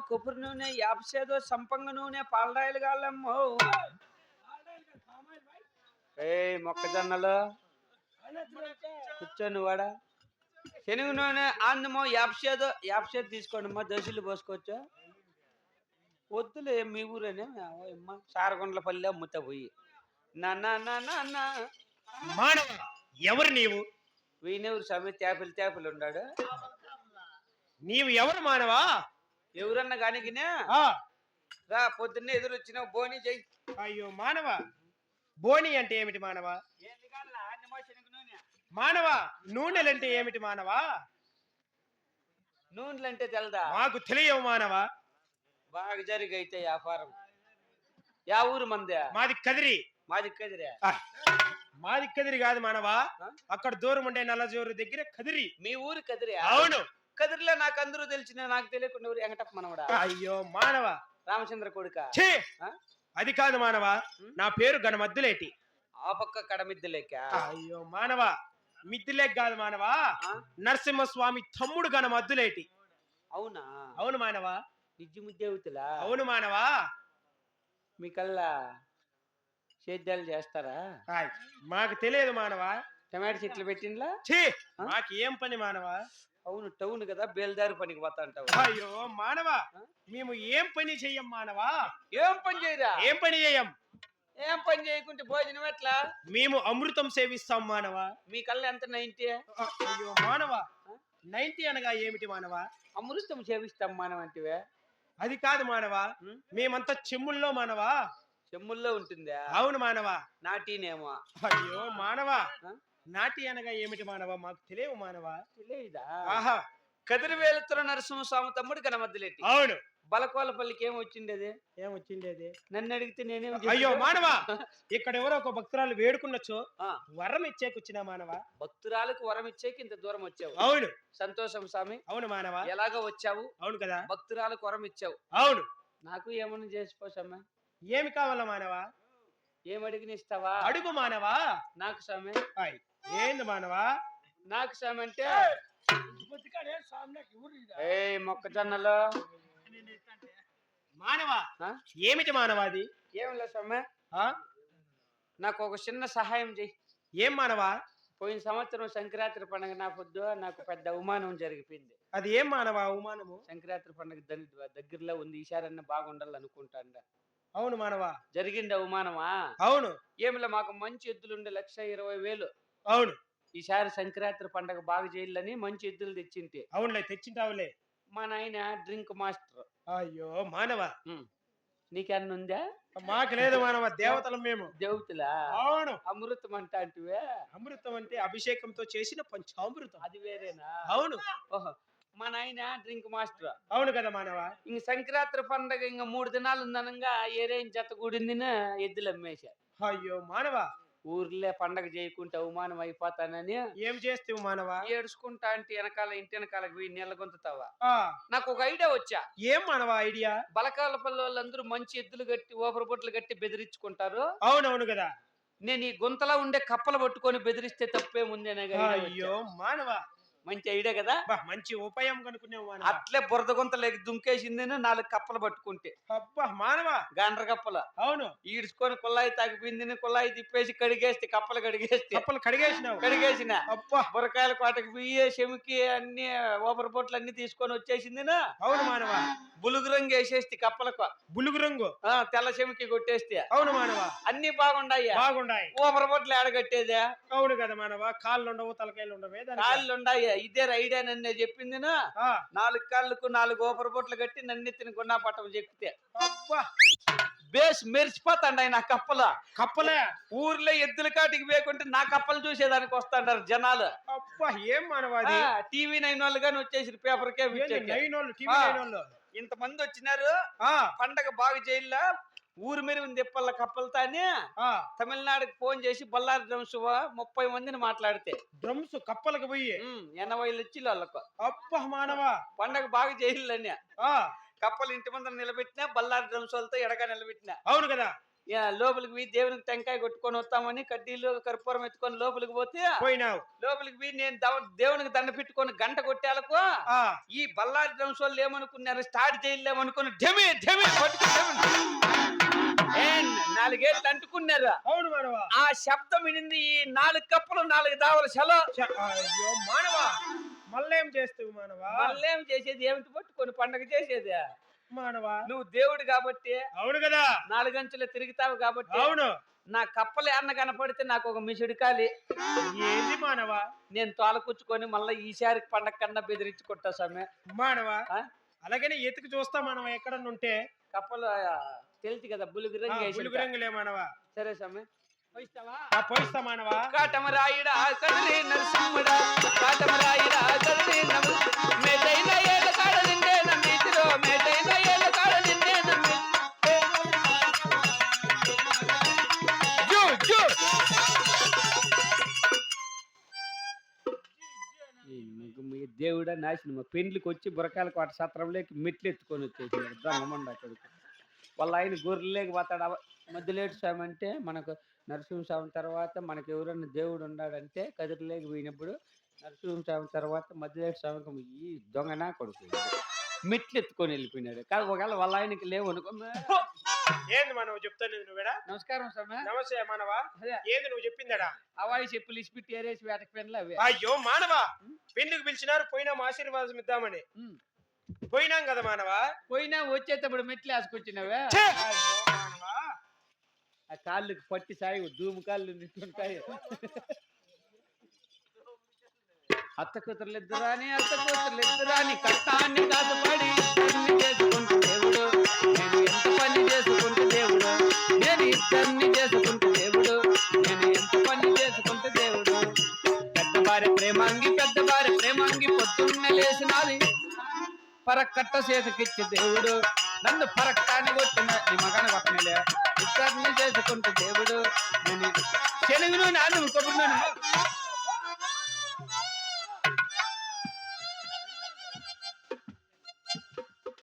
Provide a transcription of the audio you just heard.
కొబ్బరి నూనె యాపసేదో సంపంగ నూనె పాలరాయలు కావాలమ్మో ఏ మొక్కజొన్నలు. కూర్చొని వాడా. శనగ నూనె ఆందమో యాపసేదో యాపసేదో తీసుకోండి అమ్మా దోశలు పోసుకోవచ్చు. వద్దులే మీ ఊరేనే. అమ్మ సారగొండల పల్లె అమ్ముతా పోయి. నా నా నా నా నా. మానవ ఎవరు నీవు? వీణెవరు స్వామి తేపలు తేపలు ఉన్నాడు. నీవు ఎవరు మానవా? ఎవరన్నా కానికినే రా పొద్దున్నే ఎదురు వచ్చినావు బోని చెయ్యి అయ్యో మానవ? బోని అంటే ఏమిటి మానవ? మానవ నూనెలంటే ఏమిటి మానవా? నూనెలు అంటే తెలదా? మాకు తెలియవు మానవ. బాగా జరిగైతే వ్యాపారం యా ఊరు మందే? మాది కదిరి. మాది కదిరే? మాది కదిరి కాదు మానవా? అక్కడ దూరం ఉండే నల్లజోరు దగ్గర కదిరి. మీ ఊరు కదిరే? అవును. కదిరిలో నాకు అందరూ తెలిసిన నాకు తెలియకుండా ఊరు వెంకటప్ప మనవడా? అయ్యో మానవ? రామచంద్ర కొడుక? ఛే? అది కాదు మానవ? నా పేరు గణమద్దులేటి. ఆ పక్క కడమిద్ద లేక అయ్యో మానవ మిద్దులేక్ కాదు మానవా? నరసింహస్వామి తమ్ముడు గణమద్దులేటి. అవునా? అవును మానవా. నిజ్జు ముద్దేవుతులా అవును మానవా. మీకల్లా సేద్యాలు చేస్తారా? ఆయ్, మాకు తెలియదు మానవా. టమాటో చెట్లు పెట్టిండ్లా? ఛీ? మాకు ఏం పని మానవా? అవును టౌన్ కదా బేల్దారి పనికి పోతా అంటావు అయ్యో మానవా? మేము ఏం పని చెయ్యం మానవా? ఏం పని చేయరా? ఏం పని చెయ్యం ఏం పని చేయకుంటే భోజనం ఎట్లా? మేము అమృతం సేవిస్తాం మానవా. మీ కళ్ళ ఎంత నైంటీ అ- అయ్యో మానవా. నైన్టీ అనగా ఏమిటి మానవా? అమృతం సేవిస్తాం మనం అంటివే. అది కాదు మానవా? మేమంతా చెమ్ముల్లో మానవా. చెమ్ముల్లో ఉంటుందా? అవును మానవా. నాటీనేమో. అయ్యో మానవా? నాటి అనగా ఏమిటి మానవా? మాకు తెలియవు మానవా. తెలియదా? ఆహా. కదిరివేలుతున్న నరసింహస్వామి తమ్ముడు కనమద్దులేటి అవును. బలకోలపల్లికి ఏం వచ్చిండేది? ఏం వచ్చిండేది నన్ను అడిగితే నేనేం అయ్యో? మానవా. ఇక్కడ ఎవరో ఒక భక్తురాలు వేడుకున్నచో ఆ, వరం ఇచ్చేకొచ్చినా మానవా? భక్తురాలకు వరం ఇచ్చేకి ఇంత దూరం వచ్చావు. అవును. సంతోషం స్వామి. అవును మానవా. ఎలాగో వచ్చావు? అవును కదా. భక్తురాలకు వరం ఇచ్చావు. అవును. నాకు ఏమన్నా చేసిపోసమ్మా ఏమి కావాలా మానవా? ఏం అడిగిన ఇస్తావా అడుగు మానవా? నాకు స్వామి ఏంది మానవా? నాకు స్వామి అంటే? ఏ మొక్కజొన్నలు. మానవా? ఏమిటి మానవాది ఏం లేదు స్వామి? నాకు ఒక చిన్న సహాయం చెయ్యి ఏం మానవా? పోయిన సంవత్సరం సంక్రాంతి పండుగ నా పొద్దు నాకు పెద్ద అవమానం జరిగిపోయింది. అది ఏం మానవా అవమానము? సంక్రాంతి పండుగ దగ్గ- దగ్గరలో ఉంది ఈసారన్న బాగుండాలి అనుకుంటాండ అవును మానవా. జరిగింది అవమానమా అవును. ఏమిలా మాకు మంచి ఎద్దులుండే లక్ష ఇరవై వేలు. అవును. ఈసారి సంక్రాంతి పండగ బాగా చేయాలని మంచి ఎద్దులు తెచ్చింటే. అవునులే తెచ్చింటావులే. మా నాయన డ్రింక్ మాస్టర్. అయ్యో మానవా. నీకన్నా ఉందా? మాకు లేదు మానవ దేవతలం మేము. దేవతలా? అవును. అమృతం అంట అంటివే? అమృతం అంటే అభిషేకంతో చేసిన పంచామృతం. అది వేరేనా? అవును. ఓహో. మా నాయన డ్రింక్ మాస్టర్. అవును కదా మానవ? ఇంక సంక్రాంతి పండగ ఇంక మూడు దినాలు ఉందనంగా ఏరేం జత కూడిందిన ఎద్దులు అమ్మేశా అయ్యో మానవ? ఊర్లే పండగ చేయకుంటే అవమానం అయిపోతానని ఏం చేస్తావు మానవ? ఏడుచుకుంటా అంటే వెనకాల ఇంటి వెనకాలకు పోయి నీళ్ళ గొంతుతావా నాకు ఒక ఐడియా వచ్చా? ఏం మానవ ఐడియా? బలకాల పల్లె వాళ్ళందరూ మంచి ఎద్దులు కట్టి ఓపర బొట్లు కట్టి బెదిరించుకుంటారు. అవునవును కదా. నేను ఈ గుంతలో ఉండే కప్పలు పట్టుకొని బెదిరిస్తే తప్పేముంది అయ్యో. మానవ? మంచి ఐడియా కదా? మంచి ఉపాయం కనుక్కున్నావు మానవ. అట్లే బురద గుంతలోకి దుంకేసింది నాలుగు కప్పలు పట్టుకుంటే. అబ్బా మానవ? గాండ్ర కప్పలు. అవును. ఈడ్చుకొని కుళ్ళాయి తగ్గిపోయింది కుళ్ళాయి తిప్పేసి కడిగేస్తే కప్పలు కడిగేస్తే. కప్పలు కడిగేసినావు. కడిగేసిన. అబ్బా. బురకాయల కోటకి బియ్య చెమికి అన్ని ఓపర బొట్లు అన్ని తీసుకొని వచ్చేసింది అవును మానవ. బులుగు రంగు వేసేస్తే కప్పలకు. బులుగు రంగు. ఆ, తెల్ల చెమికి కొట్టేస్తే. అవును మానవ. అన్ని బాగుండాయి బాగుండాయి. ఓపర బొట్లు ఏడగట్టేదే అవును కదా మానవ. కాళ్ళు ఉండవు తలకాయలు ఉండవే? కాళ్ళు ఉండాయి ఇదే ఐడియా నన్ను చెప్పింది నాలుగు కాళ్ళకు నాలుగు ఓపర బొట్లు కట్టి నన్నెత్తిన గున్నా పట్టం చెప్తే. బేస్ మెరిసిపోతాండి ఆయన కప్పలు. కప్పలే? ఊర్లో ఎద్దుల కాటికి వేయకుంటే నా కప్పలు చూసేదానికి వస్తాండారు జనాలు. అబ్బా ఏం టీవీ నైన్ వాళ్ళు కానీ వచ్చేసి పేపర్ కే ఏంది నైన్ వాళ్ళు టీవీ ఆ. నైన్ వాళ్ళు? ఇంత మంది వచ్చినారు. పండగ బాగా చేయాల? ఊరు మీద ఉంది తిప్పల కప్పలతో అని ఆ, తమిళనాడుకి ఫోన్ చేసి బల్లారి డ్రమ్స్ ముప్పై మందిని మాట్లాడితే. డ్రమ్స్ కప్పలకు పోయి. ఎనభై లక్షలు వాళ్ళకు. అబ్బా మానవ. పండగ బాగా చేయాలని ఆ. కప్పలు ఇంటి ముందర నిలబెట్టినా బల్లారి డ్రమ్స్ వాళ్ళతో ఎడగా నిలబెట్టినా. అవును కదా. లోపలికి పోయి దేవునికి టెంకాయ కొట్టుకొని వస్తామని కడ్డీలు కర్పూరం ఎత్తుకొని లోపలికి పోతే పోయినావు. లోపలికి పోయి నేను దవ- దేవునికి దండ పెట్టుకొని గంట కొట్టాలకు ఈ బల్లారి దంశోళ్ళు ఏమనుకున్నారు? స్టార్ట్ చేయలేమనుకుని ఢమి ఢమి నాలుగేళ్ళు అంటుకున్నారు. అవును మానవ. ఆ శబ్దం వినింది ఈ నాలుగు కప్పులు నాలుగు దావల సెలో. చ- అయ్యో మానవ. మళ్ళేం చేస్తావు మానవ? వాళ్ళేం చేసేది? ఏమిటి పట్టుకొని పండగ చేసేది? మానవ? నువ్వు దేవుడు కాబట్టి అవును కదా. నాలుగంచులు తిరుగుతావు కాబట్టి అవును. నా కప్పలు ఎన్న కనపడితే నాకు ఒక మిసుడికాలి ఏంది మానవ? నేను తోలకూర్చుకొని మళ్ళీ ఈసారి పండగ కన్నా బెదిరించి కొట్టా సమ్మె మానవ? అలాగనే ఎతికి చూస్తా మానవ ఎక్కడన్నా ఉంటే? కప్పలు తెలుసు కదా బులుగు రంగు బులుగు రంగులే మానవ. సరే సమ్మె పోయిస్తావా? పోయిస్తా మానవ. కాటమరాయుడా నరసింహుడా. దేవుడా నాశనం పెండ్లికి వచ్చి బురకాయల కోట సత్రంలోకి మెట్లు ఎత్తుకొని వచ్చేసినాడు దొంగమండ కొడుకు. వాళ్ళ ఆయన గొర్రెలేకి పోతాడు. అవ- మధ్యలేటి స్వామి అంటే మనకు నరసింహస్వామి తర్వాత మనకు ఎవరైనా దేవుడు ఉన్నాడంటే కదిరిలేకి పోయినప్పుడు నరసింహస్వామి తర్వాత మధ్యలేటి స్వామికి ఈ దొంగనా కొడుకు. మెట్లు ఎత్తుకొని వెళ్ళిపోయినాడు. కాదు ఒకవేళ వాళ్ళ ఆయనకి లేవు అనుకో ఏంది మానవ చెప్తాను నువ్వేడా? నమస్కారం స్వామి నమస్తే మానవ. ఏంది నువ్వు చెప్పిందడా? అవాయి చెప్పులు ఇసిపెట్టి ఏరేసి వేటకి పెన్లు అవే. అయ్యో మానవ పెళ్ళికి పిలిచినారు పోయినాం ఆశీర్వాదం ఇద్దామని. పోయినాం కదా మానవ? పోయినా వచ్చేటప్పుడు మెట్లు వేసుకొచ్చినావే? ఆ కాళ్ళకి పట్టి సాయి ధూము కాళ్ళు నింటుంటాయి అత్త కూతుర్లు ఇద్దరాని అత్త కూతుర్లు ఇద్దరాని కష్టాన్ని కాదుపడి ఇద్దరిని చేసుకుంటే దేవుడు పరక్కట్ట చేతికిచ్చే దేవుడు. నన్ను పరక్కాన్ని కొట్టిన నీ మగాన్ని కొట్టనిలే ఇద్దరిని చేసుకుంటే దేవుడు నేను శనగను నాన్న కొబ్బరి నూనె.